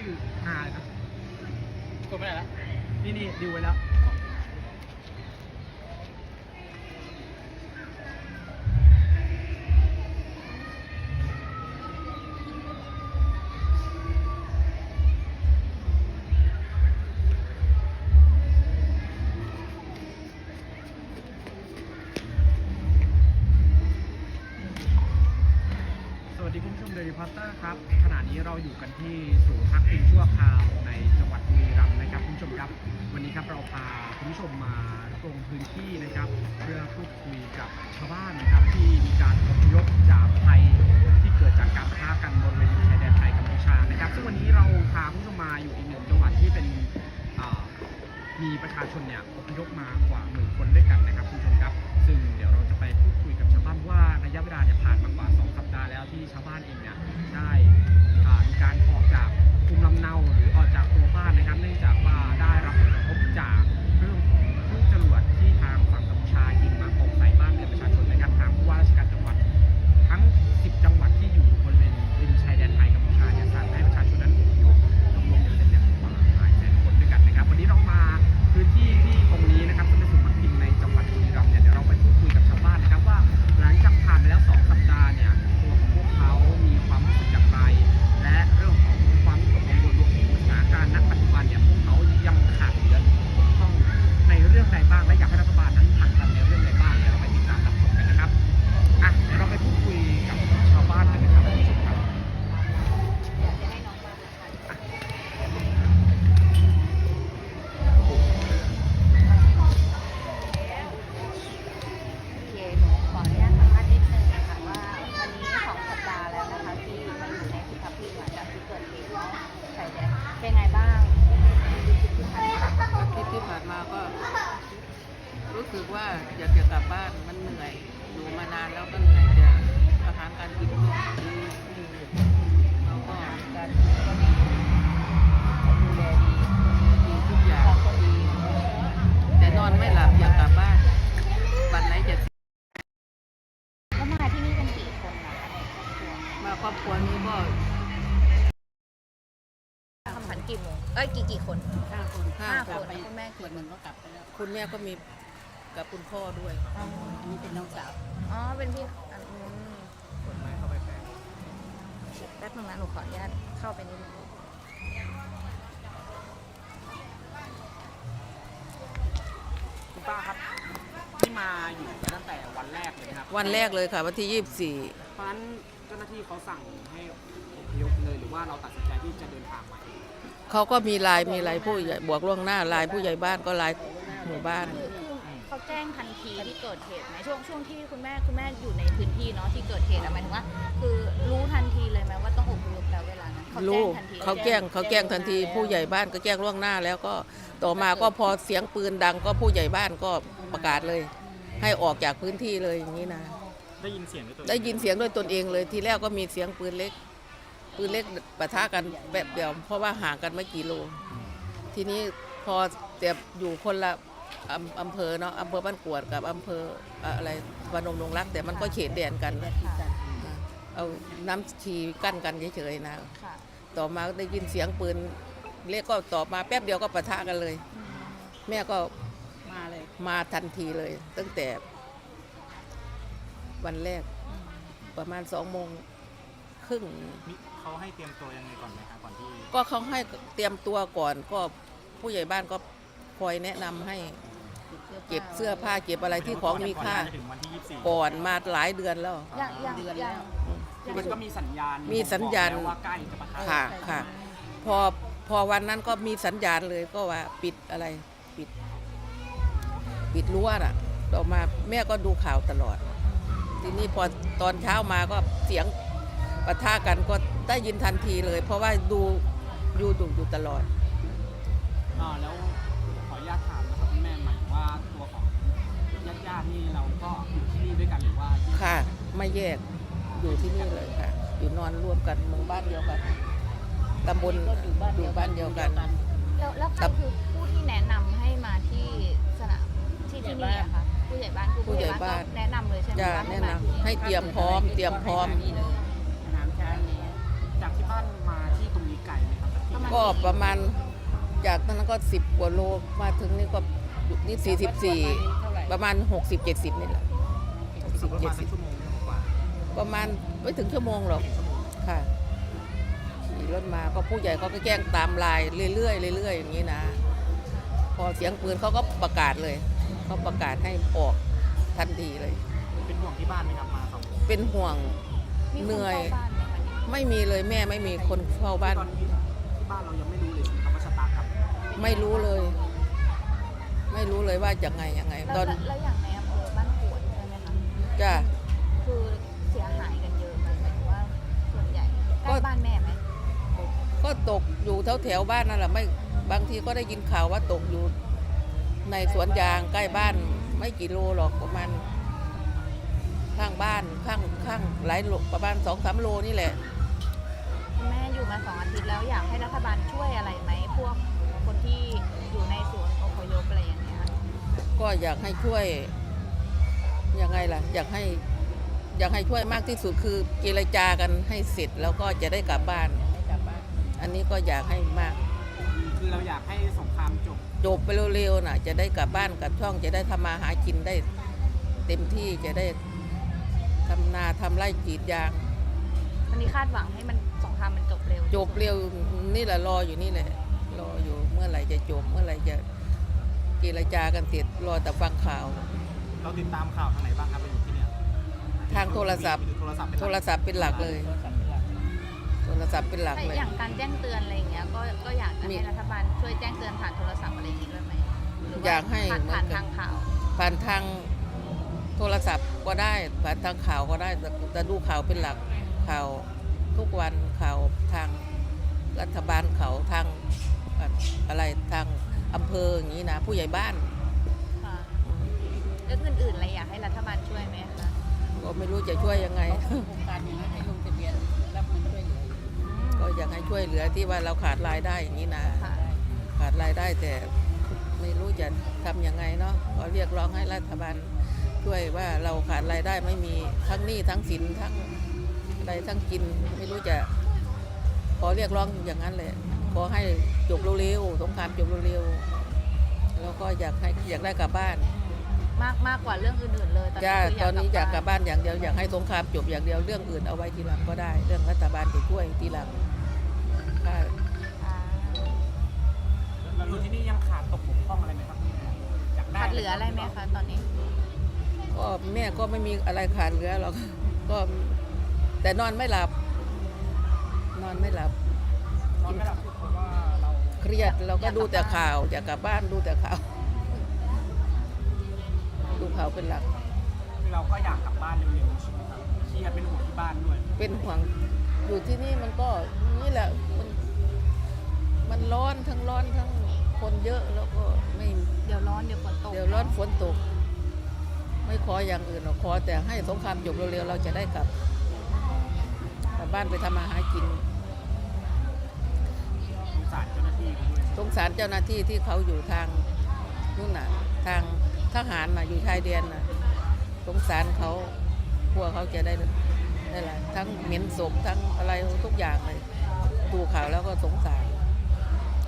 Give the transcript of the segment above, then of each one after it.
ชื่อฮาเลยนะกดไม่ได้แล้วนี่นี่ดิวไว้แล้ว ชมมาลงพื้นที่นะครับ เพื่อพูดคุยกับชาวบ้านนะครับที่มีการอพยพจากภัยที่เกิดจากการปะทะกันบริเวณชายแดนไทยกัมพูชานะครับ ซึ่งวันนี้เราพาผู้ชมมาอยู่อีกหนึ่งจังหวัดที่เป็นมีประชาชนเนี่ยอพยพมากว่าหมื่นคนด้วยกันนะครับคุณผู้ชมครับ ซึ่งเดี๋ยวเราจะไปพูดคุยกับชาวบ้านว่าระยะเวลาเนี่ยผ่านมากว่า 2 สัปดาห์แล้วที่ชาวบ้านเองเนี่ยได้อ่ามีการออก อ้ยกี่กี่คนห้าคนห้าห้าคคนนคุณแม่ส่วนหนึ่งก็กลับไปแล้วคุณแม่ก็มีกับคุณพ่อด้วย อ๋ออันนี้เป็นน้องสาว อ๋อเป็นพี่อันอืมกดไม้เข้าไปแปลแป๊บนึงนะหนูขออนุญาตเข้าไปนิดนึงคุณป้าครับนี่มาอยู่กันตั้งแต่วันแรกเลยนะครับวันแรกเลยค่ะ วันที่ยี่สิบสี่เพราะฉะนั้นเจ้าหน้าที่เขาสั่งให้อพยพเลยหรือว่าเราตัดสินใจที่จะเดินทางมาเอง เขาก็มีไลายมีไลายผู้ใหญ่บวกล่วงหน้าไลายผู้ใหญ่บ้านก็ไลายหมู่บ้านคือคือเขาแจ้งทันทีที่เกิดเหตุไหมช่วงช่วงที่คุณแม่คุณแม่อยู่ในพื้นที่เนาะที่เกิดเหตุอะหมายถึงว่า คือรู้ทันทีเลยไหมว่าต้องอพยพแล้วเวลานั้นเขาแจ้รู้งทันทีเขาแจ้งเขาแจ้งทันทีผู้ใหญ่บ้านก็แจ้งล่วงหน้าแล้วก็ต่อมาก็พอเสียงปืนดังก็ผู้ใหญ่บ้านก็ประกาศเลย ให้ออกจากพื้นที่เลยอย่างนี้นะ ได้ยินเสียงด้วยตัวได้ยินเสียงด้วยตนเองเลยทีแรกก็มีเสียงปืนเล็ก ปืนเล็กปะทะกันแบบเดียวเพราะว่าห่างกันไม่กี่โล ทีนี้พอเจ็บอยู่คนละอำอำเภอเนาะอำเภอบ้านกวดกับอำเภออะไรวานงนงรัก แต่มันก็เขตแดนกันค่ะเอาน้ำชีกั้นกันเฉยๆนะค่ะต่อมาได้ยินเสียงปืนเล็กก็ต่อมาแป๊บเดียวก็ปะทะกันเลยอืมแม่ก็มาเลยมาทันทีเลย ตั้งแต่ วันแรกอืมประมาณสองโมงครึ่ง เขาให้เตรียมตัวยังไงก่อนไหมครับก่อนที่ก็เขาให้เตรียมตัวก่อนก็ผู้ใหญ่บ้านก็คอยแนะนำให้เก็บเสื้อผ้าเก็บอะไรที่ของมีค่าถึงวันที่ 24ก่อนมาหลายเดือนแล้วยังยังยังอืมคือมันก็มีสัญญาณมีสัญญาณ บอกแล้วว่าใกล้จะปะทะค่ะค่ะ พอพอวันนั้นก็มีสัญญาณเลยก็ว่าปิดอะไรปิด ปิดรั้วน่ะต่อมาแม่ก็ดูข่าวตลอด ทีนี้พอตอนเช้ามาก็เสียง ปะทะกันก็ได้ยินทันทีเลย เพราะว่าดูอยู่ดูอยู่ตลอด อ่าแล้วขออนุญาตถามนะครับคุณแม่หมายถึงว่าตัวของญาติๆนี่เราก็อยู่ที่นี่ด้วยกันหรือว่าค่ะ ไม่แยกอยู่ที่นี่เลยค่ะ อยู่นอนร่วมกันหมู่บ้านเดียวกันตำบลอยู่บ้านเดียวกัน แล้วแล้วใครคือผู้ที่แนะนำให้มาที่สนามที่ที่นี่อะคะผู้ใหญ่บ้านคือผู้ใหญ่บ้านก็แนะนำเลยใช่ไหมจะว่าให้แนะมานที่ำให้เตรียมพร้อม เตรียมพร้อมจากที่บ้านมาที่ตรงนี้ ไกลไหมครับประมาณก็ประมาณจากนั้นก็สิบกว่าโลมาถึงนี่ก็นี่สี่สิบสี่ประมาณหกสิบเจ็ดสิบนี่แหละหกสิบประเจ็มาดณสิสับกชั่วโมงกว่าประมาณไม่ถึงชั่วโมงหรอกค่ะขี่รถมาก็ผู้ใหญ่เขาก็แจ้งตามไลายเรื่อยๆเรื่อยๆอย่างนี้นะ พอเสียงปืนเขาก็ประกาศเลยเขาประกาศให้ออกทันทีเลย เป็นห่วงที่บ้านไหมครับมาสองเป็นห่วงมีคเหนื่อยข้าบ้าน ไหมคะเนี่ยไม่มีเลยแม่ไม่มีคนเฝ้าบ้าน ตอนนี้ที่บ้านเรายังไม่รู้เลยใช่ไหมครับว่าชะตากรรมไม่รู้เลย ไม่รู้เลยว่าจะไงยังไงแล้วตอนแล้วอย่างในอำเภอบ้านขวดใช่ไหมคะจ้ะ คือเสียหายกันเยอะไหมหมายถึงว่าส่วนใหญ่ใกก็ล้บ้านแม่ไหมก็ตกอยู่แถวแถวๆบ้านนั่นแหละไม่บางทีก็ได้ยินข่าวว่าตกอยู่ในสวนยางใกล้บ้านไม่กี่โลหรอกประมาณ หลายโลประมาณสองสามโลนี่แหละ คุณแม่อยู่มาสองอาทิตย์แล้วอยากให้รัฐบาลช่วยอะไรไหมพวกคนที่อยู่ในศูนย์อพยพอะไรอย่างเงี้ยก็อยากให้ช่วยยังไงล่ะ อยากให้อยากให้ช่วยมากที่สุดคือเจรจากันให้เสร็จแล้วก็จะได้กลับบ้าน อันนี้ก็อยากให้มากคือเราอยากให้สงครามจบ จบไปเร็วๆน่ะจะได้กลับบ้านกลับช่องจะได้ทำมาหากินได้ เต็มที่จะได้ ทำนาทำไร่กรีดยาง วันนี้คาดหวังให้มันสงครามมันจบเร็วจบเร็วนี่แหละรออยู่นี่แหละ รออยู่เมื่อไหร่จะจบเมื่อไหร่จะเจรจากันเสร็จรอแต่ฟังข่าว เราติดตามข่าวทางไหนบ้างครับไปอยู่ที่เนี่ยทางโทรศัพท์มีโทรศัพท์เป็นหโทลักรศัพท์เป็นหลักเลย โทรศัพท์เป็นหลักแต่เลย อย่างการแจ้งเตือนอะไรอย่างเงี้ยก็ก็อยากจะมี ให้รัฐบาลช่วยแจ้งเตือนผ่านโทรศัพท์อะไรอย่างงี้ด้วยไหมหรืว่อยากให้ผ่านเหมือนผ่านกันทางข่าว ผ่านทาง โทรศัพท์ก็ได้ผ่านทางข่าวก็ได้แต่แต่ดูข่าวเป็นหลักข่าวทุกวันข่าวทางรัฐบาลเขาทางอะไรทางอำเภออย่างนี้นะ ผู้ใหญ่บ้านค่ะเรื่องอื่นๆอะไรอยากให้รัฐบาลช่วยไหมคะก็ไม่รู้จะช่วยยังไงโครงการนี้ให้ลงทะเบียนรับเงินช่วยเหลือก็อยากให้ช่วยเหลือที่ว่าเราขาดรายได้อย่างนี้นะค่ะขาดรายได้แต่ไม่รู้จะทำยังไงเนาะก็เรียกร้องให้รัฐบาล ช่วยว่าเราขาดรายได้ไม่มีทั้งหนี้ทั้งสินทั้งอะไรทั้งกินไม่รู้จะขอเรียกร้องอย่างนั้นเลยขอให้จบเร็วๆสงครามจบเร็วๆแล้วก็อยากให้อยากได้กลับบ้านมากมากกว่าเรื่องอื่นๆเลยตอนนี้จ้าคือตอนนี้อยากกลับบ้านบ้านอย่างเดียวอยากให้สงครามจบอย่างเดียวเรื่องอื่นเอาไว้ทีหลังก็ได้ เรื่องรัฐบาลจะช่วยทีหลังค่ะอ่าเราอยู่ที่นี่ยังขาดตกบกพร่องอะไรไหมครับอยากได้ขาดเหลืออะไรไหมคะตอนนี้ ก็แม่ก็ไม่มีอะไรขาดเหลือหรอกก็แต่นอนไม่หลับ นอนไม่หลับนอนไม่หลับเพราะว่าเราเครียดเราก็ดูแต่ข่าวอยากกลับบ้านดูแต่ข่าว ดูข่าวเป็นหลัก คือเราก็อยากกลับบ้านเร็วๆใช่ไหมครับเครียดเป็นห่วงที่บ้านด้วย เป็นห่วงอยู่ที่นี่มันก็นี่แหละมันมันร้อนทั้งร้อนทั้งคนเยอะแล้วก็ไม่เดี๋ยวร้อนเดี๋ยวฝนตก เดี๋ยวร้อนฝนตก ไม่ขออย่างอื่นหรอกขอแต่ให้สงครามจบเร็วๆเราจะได้กลับกลับบ้านไปทำมาหากินสงสารเจ้าหน้าที่เขาด้วยสงสารเจ้าหน้าที่ที่เขาอยู่ทางนู่นน่ะทางทหารน่ะอยู่ชายแดนน่ะสงสารเขาพวกเขาจะได้ได้อะไรทั้งเหม็นศพทั้งอะไรทุกอย่างเลยดูข่าวแล้วก็สงสาร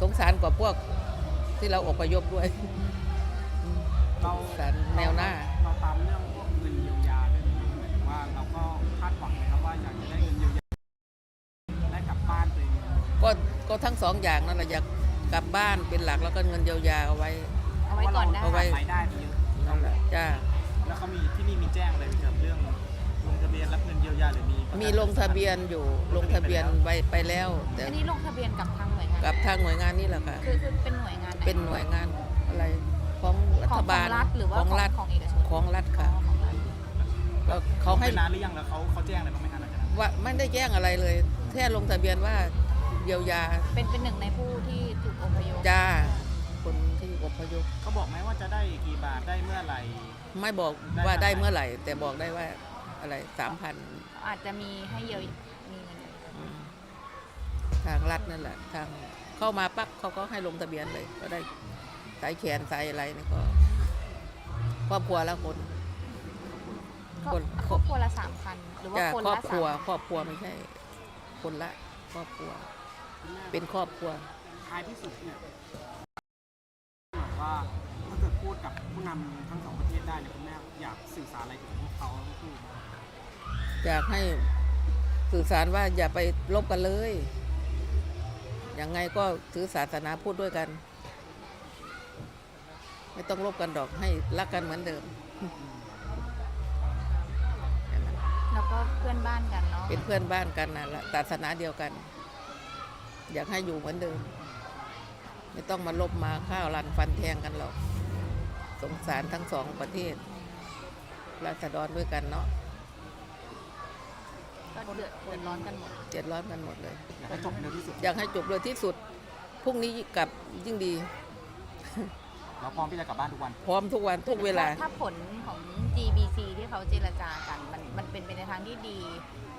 สงสารกว่าพวกที่เราอพยพด้วยเรา สงสารแนวหน้าเรา ตามเรื่องพวกเงินเยียวยาด้วยไหมหมายถึงว่าเราก็คาดหวังนะครับว่าอยากจะได้เงินเยียวยาได้กลับบ้านตัวเองก็ก็ทั้งสองอย่างนั่นแหละอยากกลับบ้านเป็นหลักแล้วก็เงินเยียวยาเอาไว้ เอาไว้ก่อนได้เอาไว้รายได้ไปเยอะนั่นแหละจ้า แล้วเขามีที่นี่มีแจ้งอะไรเกี่ยวกับเรื่องลงทะเบียนรับเงินเยียวยาหรือมีประกันมีลงทะเบียนอยู่ลงทะเบียนไว้ไปแล้ว แต่อันนี้ลงทะเบียนกับทางหน่วยงานกับทางหน่วยงานนี่แหละค่ะ คือคือเป็นหน่วยงานไเป็นหน่วยงานอะไรของรัขฐองบาลรัฐหรือว่าของรัฐของเอกชน ของรัฐค่ะอ๋อของรัฐก็เขาให้ไปนานหรือยังแล้วเขาเขาแจ้งอะไรบ้างไหมคะหลังจากนั้นว่าไม่ได้แจ้งอะไรเลยแค่ลงทะเบียนว่าเยียวยาเป็นเป็นหนึ่งในผู้ที่ถูกอพยพจ้าคนที่อพยพเขาบอกไหมว่าจะได้กี่บาทได้เมื่อไหร่ ไม่บอกได้ว่าได้เท่าไหร่เมื่อไหร่ แต่บอกได้ว่าอะไรสามพันอาจจะมีให้เยียวยมีเงินทางรัฐนั่นแหละทางเข้ามาปั๊บเขาก็ให้ลงทะเบียนเลย ก็ได้สายแขนสายอะไรนี่ก็ ครอบครัวละคนก็คนครอบ ครัวละสามพันหรือว่าจ้าคนครอบละครัว สามครอบครัวไม่ใช่ คนละ ครอบครัวคุณแม่เป็นครอบครัว ท้ายที่สุดเนี่ยแบบว่าถ้าเกิดพูดกับผู้นำทั้งสองประเทศได้เนี่ยคุณแม่อยากสื่อสารอะไรถึงพวกเขาทั้งคู่ไหมอยากให้สื่อสารว่าอย่าไปลบกันเลย ยังไงก็ถือศาสนาพูดด้วยกัน ไม่ต้องลบกันดอกให้รักกันเหมือนเดิม แล้วก็เพื่อนบ้านกันเนาะเป็นเพื่อนบ้านกันนะละศาสนาเดียวกัน อยากให้อยู่เหมือนเดิม ไม่ต้องมาลบมาข้าวรันฟันแทงกันหรอก สงสารทั้งสองประเทศราษฎรด้วยกันเนาะก็เดือดเดือดร้อนกันหมดเจ็ดร้อนกันหมดเลย อยากให้จบเร็วที่สุด อยากให้จบเร็วที่สุดพรุ่งนี้กลับยิ่งดี เราพร้อมที่จะกลับบ้านทุกวัน พร้อมทุกวันทุกเวลา ถ้าผลของ GBC ที่เขาเจรจากันมันมันเป็นไปในทางที่ดี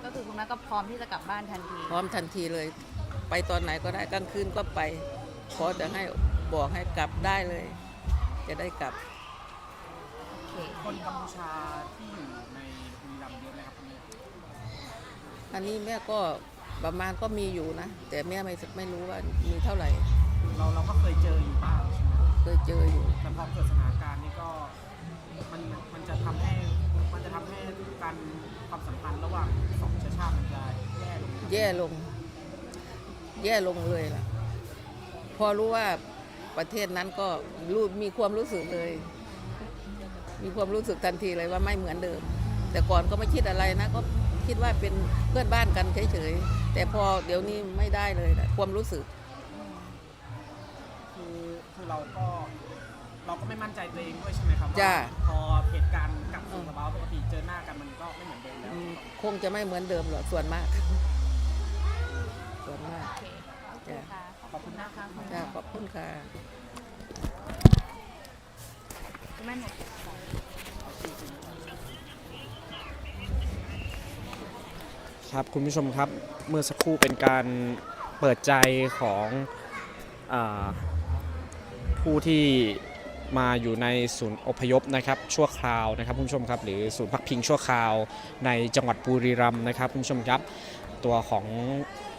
ก็คือคุณแม่ก็พร้อมที่จะกลับบ้านทันทีพร้อมทันทีเลย ไปตอนไหนก็ได้กลางคืนก็ไป ขอจะให้บอกให้กลับได้เลย จะได้กลับ โอเคคนกัมพูชาที่อยู่ในบุรีรัมย์เยอะไหมครับคุณแม่อันนี้แม่ก็ประมาณก็มีอยู่นะ แต่แม่ไม่ไม่รู้ว่ามีเท่าไหร่ อยู่แต่พอเกิดสถานการณ์นี้ก็มันมันจะทำให้มันจะทำให้การความสัมพันธ์ระหว่างสองเชื้อชาติมันจะแย่ลงแย่ลง แย่ลงเลยล่ะ พอรู้ว่าประเทศนั้นก็รู้มีความรู้สึกเลย มีความรู้สึกทันทีเลยว่าไม่เหมือนเดิม แต่ก่อนก็ไม่คิดอะไรนะก็คิดว่าเป็นเพื่อนบ้านกันเฉยๆแต่พอเดี๋ยวนี้ไม่ได้เลยนะความรู้สึก คือคือเราก็ เราก็ไม่มั่นใจตัวเองด้วยใช่ไหมครับจ้ะ ว่าพอเหตุการณ์กลับสู่สภาวะปกติเจอหน้ากันมันก็ไม่เหมือนเดิมแล้ว อืมคงจะไม่เหมือนเดิมหรอกส่วนมาก ส่วนมาก โอเคโอเคค่ะ ขอบคุณนะคะคุณจ้าแม่ขอบคุณค่ะ คุณแม่หนูครับคุณผู้ชมครับเมื่อสักครู่เป็นการเปิดใจของอาผู้ที่ มาอยู่ในศูนย์อพยพนะครับชั่วคราวนะครับคุณผู้ชมครับหรือศูนย์พักพิงชั่วคราวในจังหวัดบุรีรัมย์นะครับคุณผู้ชมครับตัวของ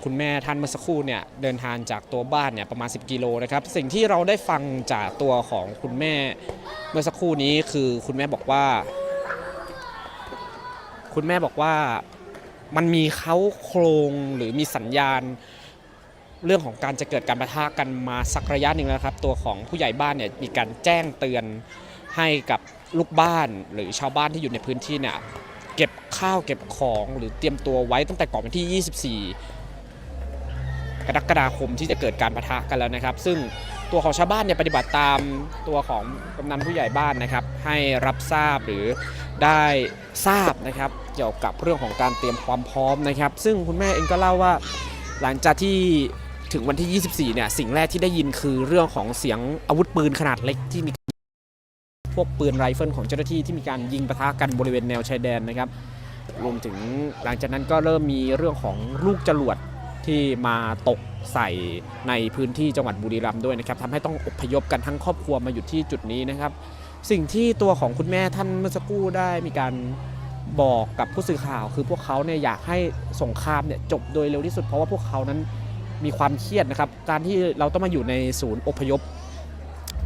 คุณแม่ท่านเมื่อสักครู่เนี่ยเดินทางจากตัวบ้านเนี่ยประมาณ 10 กิโลนะครับสิ่งที่เราได้ฟังจากตัวของคุณแม่เมื่อสักครู่นี้คือคุณแม่บอกว่า คุณแม่บอกว่ามันมีเขาโครงหรือมีสัญญาณ เรื่องของการจะเกิดการประทะกันมาสักระยะหนึ่งแล้วครับ ตัวของผู้ใหญ่บ้านเนี่ยมีการแจ้งเตือนให้กับลูกบ้านหรือชาวบ้านที่อยู่ในพื้นที่เนี่ยเก็บข้าวเก็บของหรือเตรียมตัวไว้ตั้งแต่ก่อนวันที่ 24 กรกฎาคมที่จะเกิดการประทะกันแล้วนะครับ ซึ่งตัวของชาวบ้านเนี่ยปฏิบัติตามตัวของกำนันผู้ใหญ่บ้านนะครับ ให้รับทราบหรือได้ทราบนะครับ เกี่ยวกับเรื่องของการเตรียมความพร้อมนะครับ ซึ่งคุณแม่เองก็เล่าว่าหลังจากที่ ถึงวันที่ 24 เนี่ย สิ่งแรกที่ได้ยินคือเรื่องของเสียงอาวุธปืนขนาดเล็กที่มีพวกปืนไรเฟิลของเจ้าหน้าที่ที่มีการยิงปะทะกันบริเวณแนวชายแดนนะครับ รวมถึงหลังจากนั้นก็เริ่มมีเรื่องของลูกจรวดที่มาตกใส่ในพื้นที่จังหวัดบุรีรัมย์ด้วยนะครับทำให้ต้องอพยพกันทั้งครอบครัวมาอยู่ที่จุดนี้นะครับ สิ่งที่ตัวของคุณแม่ท่านเมื่อสักครู่ได้มีการบอกกับผู้สื่อข่าว คือพวกเขาเนี่ยอยากให้สงครามเนี่ยจบโดยเร็วที่สุดเพราะว่าพวกเขานั้น มีความเครียดนะครับ การที่เราต้องมาอยู่ในศูนย์อพยพ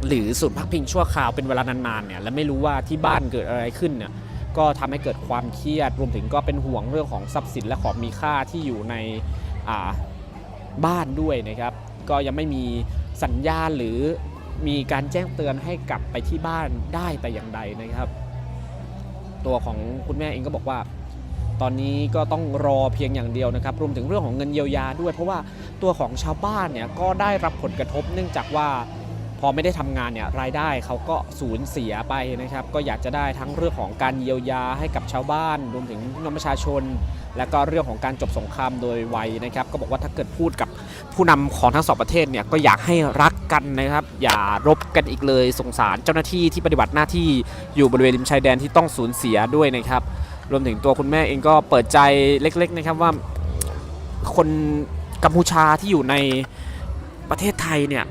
หรือศูนย์พักพิงชั่วคราวเป็นเวลานานๆเนี่ยและไม่รู้ว่าที่บ้านเกิดอะไรขึ้นเนี่ยก็ทำให้เกิดความเครียดรวมถึงก็เป็นห่วงเรื่องของทรัพย์สินและของมีค่าที่อยู่ในบ้านด้วยนะครับ ก็ยังไม่มีสัญญาณหรือมีการแจ้งเตือนให้กลับไปที่บ้านได้แต่อย่างใดนะครับ ตัวของคุณแม่เองก็บอกว่า ตอนนี้ก็ต้องรอเพียงอย่างเดียวนะครับรวมถึงเรื่องของเงินเยียวยาด้วย เพราะว่าตัวของชาวบ้านเนี่ยก็ได้รับผลกระทบ เนื่องจากว่าพอไม่ได้ทำงานเนี่ยรายได้เขาก็สูญเสียไปนะครับ ก็อยากจะได้ทั้งเรื่องของการเยียวยาให้กับชาวบ้าน รวมถึงน้องประชาชน และก็เรื่องของการจบสงครามโดยไวนะครับ ก็บอกว่าถ้าเกิดพูดกับผู้นำของทั้งสองประเทศเนี่ยก็อยากให้รักกันนะครับ อย่ารบกันอีกเลยสงสารเจ้าหน้าที่ที่ปฏิบัติหน้าที่อยู่บริเวณริมชายแดนที่ต้องสูญเสียด้วยนะครับ รวมถึงตัวคุณแม่เองก็เปิดใจเล็กๆนะครับว่าคนกัมพูชาที่อยู่ในประเทศไทยเนี่ย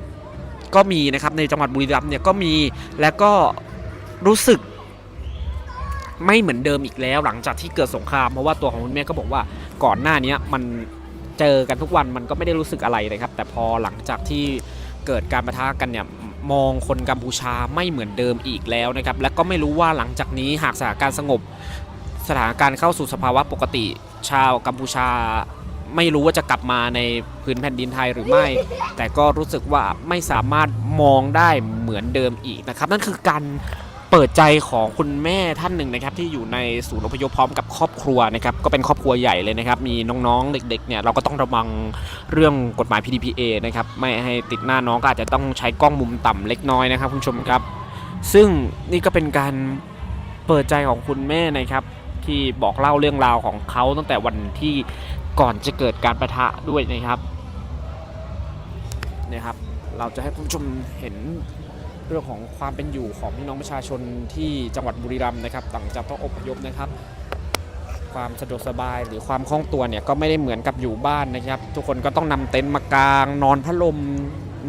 ก็มีนะครับในจังหวัดบุรีรัมย์เนี่ยก็มีและก็รู้สึกไม่เหมือนเดิมอีกแล้วหลังจากที่เกิดสงครามเพราะว่าตัวของคุณแม่ก็บอกว่าก่อนหน้านี้มันเจอกันทุกวันมันก็ไม่ได้รู้สึกอะไรนะครับ แต่พอหลังจากที่เกิดการประทะกันเนี่ยมองคนกัมพูชาไม่เหมือนเดิมอีกแล้วนะครับ และก็ไม่รู้ว่าหลังจากนี้หากสถานการณ์สงบ สถานการณ์เข้าสู่สภาวะปกติ ชาวกัมพูชาไม่รู้ว่าจะกลับมาในพื้นแผ่นดินไทยหรือไม่ แต่ก็รู้สึกว่าไม่สามารถมองได้เหมือนเดิมอีกนะครับ นั่นคือการเปิดใจของคุณแม่ท่านหนึ่งนะครับที่อยู่ในศูนย์อพยพพร้อมกับครอบครัวนะครับก็เป็นครอบครัวใหญ่เลยนะครับมีน้องๆเด็กๆเนี่ยเราก็ต้องระวังเรื่องกฎหมาย PDPA นะครับไม่ให้ติดหน้าน้องก็อาจจะต้องใช้กล้องมุมต่ำเล็กน้อยนะครับคุณผู้ชมครับ ซึ่งนี่ก็เป็นการเปิดใจของคุณแม่นะครับ ที่บอกเล่าเรื่องราวของเขาตั้งแต่วันที่ก่อนจะเกิดการประทะด้วยนะครับเนี่ยครับ เราจะให้คุณผู้ชมเห็นเรื่องของความเป็นอยู่ของพี่น้องประชาชนที่จังหวัดบุรีรัมย์นะครับหลังจากต้องอพยพนะครับ ความสะดวกสบายหรือความคล่องตัวเนี่ยก็ไม่ได้เหมือนกับอยู่บ้านนะครับ ทุกคนก็ต้องนำเต็นท์มากางนอนพัดลม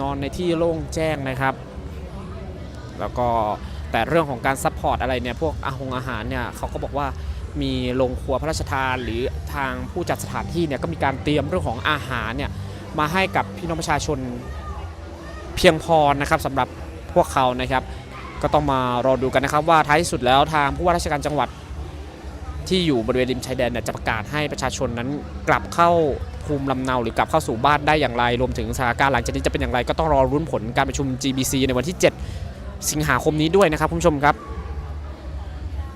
นอนในที่โล่งแจ้งนะครับ แล้วก็แต่เรื่องของการซัพพอร์ตอะไรเนี่ยพวกอาหงอาหารเนี่ยเขาก็บอกว่า มีโรงครัวพระราชทาน หรือทางผู้จัดสถานที่เนี่ยก็มีการเตรียมเรื่องของอาหารเนี่ยมาให้กับพี่น้องประชาชนเพียงพอนะครับสำหรับพวกเขานะครับ ก็ต้องมารอดูกันนะครับ ว่าท้ายที่สุดแล้วทางผู้ว่าราชการจังหวัดที่อยู่บริเวณริมชายแดนเนี่ยจะประกาศให้ประชาชนนั้นกลับเข้าภูมิลำเนาหรือกลับเข้าสู่บ้านได้อย่างไร รวมถึงสถานการณ์หลังจากนี้จะเป็นอย่างไร ก็ต้องรอรุ้นผลการประชุม GBC ในวันที่ 7 สิงหาคมนี้ด้วยนะครับคุณผู้ชมครับ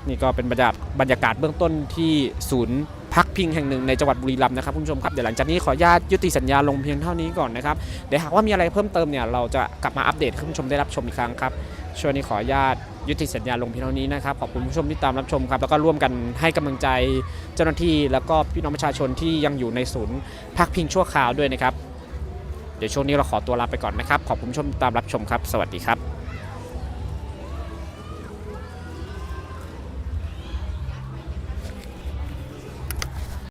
นี่ก็เป็นบรรยากาศบรรยากาศเบื้องต้นที่ศูนย์พักพิงแห่งหนึ่งในจังหวัดบุรีรัมย์นะครับคุณผู้ชมครับเดี๋ยวหลังจากนี้ขออนุญาตยุติสัญญาลงเพียงเท่านี้ก่อนนะครับเดี๋ยวหากว่ามีอะไรเพิ่มเติมเนี่ยเราจะกลับมาอัปเดตให้คุณผู้ชมได้รับชมอีกครั้งครับช่วงนี้ขออนุญาตยุติสัญญาลงเพียงเท่านี้นะครับขอบคุณผู้ชมที่ตามรับชมครับแล้วก็ร่วมกันให้กำลังใจเจ้าหน้าที่ แล้วก็พี่น้องประชาชนที่ยังอยู่ในศูนย์พักพิงชั่วคราวด้วยนะครับเดี๋ยวช่วงนี้เราขอตัวลาไปก่อนนะครับขอบคุณผู้ชมที่ตามรับชมครับ สวัสดีครับ